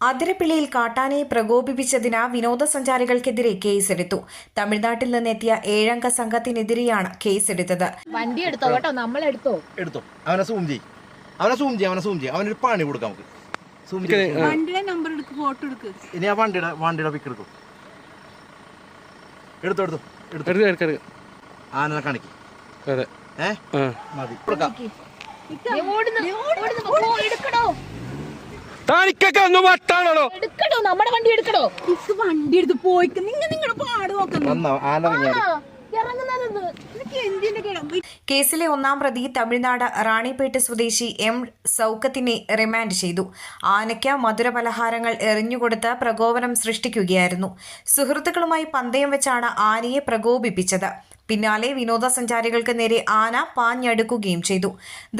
അതിരപ്പിള്ളിയിൽ കാട്ടാനയെ പ്രകോപിപ്പിച്ചതിന് വിനോദസഞ്ചാരികൾക്കെതിരെ കേസെടുത്തു തമിഴ്നാട്ടിൽ നിന്നെത്തിയ ഏഴംഗ സംഘത്തിനെതിരെയാണ് കേസെടുത്തത് വണ്ടി എടുത്തോ കേട്ടോ നമ്മൾ എടുത്തോ അവനെ സൂം ചെയ് അവനെ സൂം ചെയ്യും അവനെ സൂം ചെയ്യും അവനൊരു പണി കൊടുക്കാം നമുക്ക് സൂം വണ്ടിയുടെ നമ്പർ എടുക്ക് ഫോട്ടോ എടുക്ക് ഇനി ആ വണ്ടിയുടെ വണ്ടിയുടെ പിക്ക് എടുക്കും എടുത്തോ എടുത്തോ എടുത്തോ എടുക്ക ആനനെ കാണിക്ക് അതെ ഏഹ് മതി കൊടുക്കാം ഓടുന്നു, ഓടുന്നു. പോ, എടുക്കടോ തനിക്കൊക്കെ ഒന്ന് വട്ടാണോ എടുക്കടോ നമ്മുടെ വണ്ടി എടുക്കടോ. ഇക്ക് വണ്ടി എടുത്ത് പോയിക്ക്. നിങ്ങ നിങ്ങളുടെ പാട് നോക്കുന്നു ഇറങ്ങുന്നത് കേസിലെ ഒന്നാം പ്രതി തമിഴ്നാട് റാണിപ്പേട്ട് സ്വദേശി എം സൗക്കത്തിനെ റിമാൻഡ് ചെയ്തു. ആനയ്ക്ക് മധുരപലഹാരങ്ങൾ എറിഞ്ഞുകൊടുത്ത് പ്രകോപനം സൃഷ്ടിക്കുകയായിരുന്നു. സുഹൃത്തുക്കളുമായി പന്തയം വെച്ചാണ് ആനയെ പ്രകോപിപ്പിച്ചത്. പിന്നാലെ വിനോദസഞ്ചാരികൾക്ക് നേരെ ആന പാഞ്ഞടുക്കുകയും ചെയ്തു.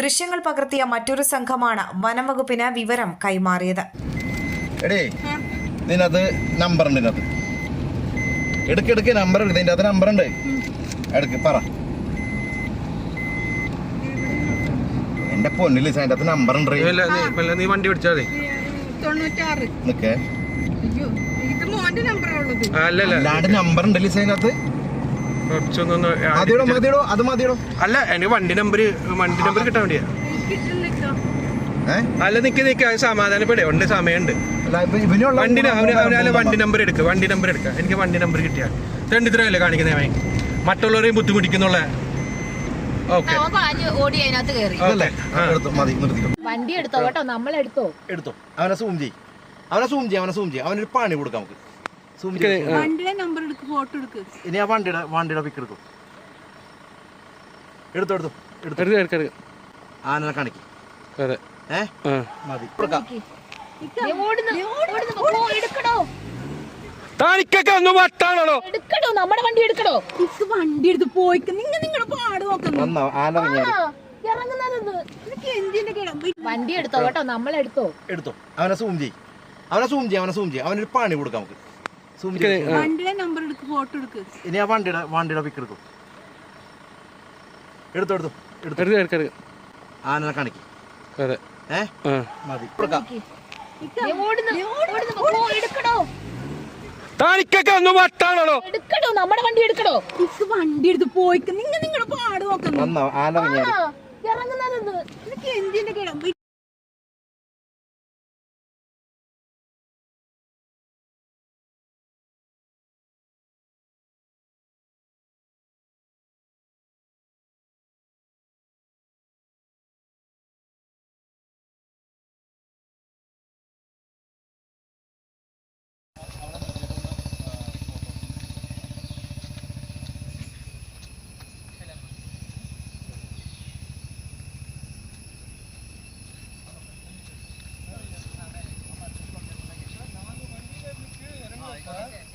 ദൃശ്യങ്ങൾ പകർത്തിയ മറ്റൊരു സംഘമാണ് വനംവകുപ്പിന് വിവരം കൈമാറിയത്. എടേ ഇതിനകത്ത് നമ്പർ ഉണ്ട് ഇതിനകത്ത്. എടുക്ക് എടുക്ക് നമ്പർ എടുക്ക് ഇതിന്റെ അകത്ത് നമ്പർ ഉണ്ട് എടുക്ക് പറ. എന്റെ പൊന്നിൽ അതിന്റെ അകത്ത് നമ്പർ ഉണ്ട് ഇല്ല നീ വണ്ടി പിടിച്ചാൽ മതി. നിക്കേ. നമ്പർ ഉണ്ട് ലിസ് അതിന്റെ അല്ല എനിക്ക് വണ്ടി നമ്പർ വണ്ടി നമ്പർ കിട്ടാൻ വേണ്ടിയാ. അല്ല നിക്ക് നിക്ക് അത് സമാധാനപ്പെടേ. ഉണ്ട് സമയമുണ്ട്. വണ്ടി അവന് അവനാലെ വണ്ടി നമ്പർ എടുക്കുക വണ്ടി നമ്പർ എടുക്കുക എനിക്ക് വണ്ടി നമ്പർ കിട്ടിയാ. കാണിക്കുന്നേ മറ്റുള്ളവരെയും ബുദ്ധിമുട്ടിക്കുന്നുള്ള ഓക്കെ. അവൻ എടുത്തോ മതി നിർത്തിക്കോ വണ്ടി എടുത്തോ കേട്ടോ? നമ്മൾ എടുത്തോ? അവനെ സൂം ചെയ്യും. അവനെ സൂം ചെയ്യും അവനെ സൂം ചെയ്യും. അവനൊരു പണി കൊടുക്കാം നമുക്ക്. സൂം ചെയ്ത് എടുക്ക് ഫോട്ടോ എടുക്ക്. ഇനി ആ വണ്ടിയുടെ വണ്ടിയുടെ പിക്ക് എടുക്കും. എടുത്തോ എടുത്തോ എടുത്തോ. എടുക്ക എടുക്ക എടുക്ക. ആനനെ കാണിക്ക്. അതെ. ഏ? മതി. തനിക്കൊക്കെ ഒന്ന് വട്ടാണോ എടുക്കടോ നമ്മുടെ വണ്ടി എടുക്കടോ. വണ്ടി എടുത്ത് പോയിക്ക്. നിങ്ങ നിങ്ങളുടെ പാട് നോക്കുന്നു വണ്ടി എടുത്തോ കേട്ടോ നമ്മളെടുത്തോ. എടുത്തോ. അവനെ സൂം ചെയ്യും. അവനെ സൂം ചെയ്യും അവനെ സൂം ചെയ്യും. അവനൊരു പണി കൊടുക്കാം നമുക്ക്. ഇനി ആ വണ്ടിയുടെ വണ്ടിയുടെ പിക്ക് എടുക്കും. എടുത്തോ എടുത്തോ എടുത്തോ. എടുക്ക ആനനെ കാണിക്ക്. അതെ. ഏ? മതി. കൊടുക്കാം. ദേ ഓടുന്നു, ഓടുന്നു. പോ, എടുക്കടോ. തനിക്കൊക്കെ ഒന്ന് വട്ടാണോ എടുക്കടോ നമ്മുടെ വണ്ടി എടുക്കടോ. ഇക്ക് വണ്ടി എടുത്ത് പോയിക്ക്. നിങ്ങ നിങ്ങളുടെ പാട് ആ, ഇറങ്ങുന്നത് Huh?